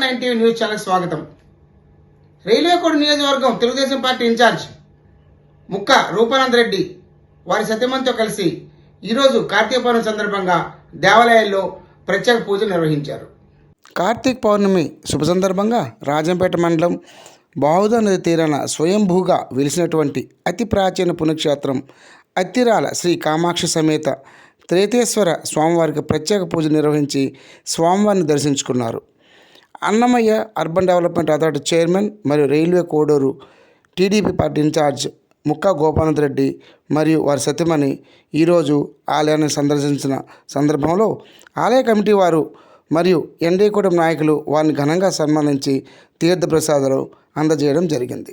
News channel స్వాగతం. Railway కోడ్ నియోజకవర్గం తెలుగుదేశం పార్టీ ఇన్ఛార్జ్ ముక్క రూపానంద్ రెడ్డి వారి సత్యమంతో కలిసి ఈరోజు కార్తీక పౌర్ణమి సందర్భంగా దేవాలయాల్లో ప్రత్యేక పూజలు నిర్వహించారు. కార్తీక పౌర్ణమి శుభ సందర్భంగా రాజంపేట మండలం బావుద నది తీరాన స్వయంభూగా వెలిసినటువంటి అతి ప్రాచీన పుణ్యక్షేత్రం అత్తిరాల శ్రీ కామాక్షి సమేత త్రేతేశ్వర స్వామివారికి ప్రత్యేక పూజ నిర్వహించి స్వామివారిని దర్శించుకున్నారు. Annamayya urban development authority chairman మరియు railway Koduru TDP party incharge Mukka Gopananda Reddy మరియు వారి సతీమణి ఈరోజు ఆలయాన్ని సందర్శించిన సందర్భంలో ఆలయ కమిటీ వారు మరియు ఎన్డీ కూటమి నాయకులు వారిని ఘనంగా సన్మానించి తీర్థప్రసాదాలు అందజేయడం జరిగింది.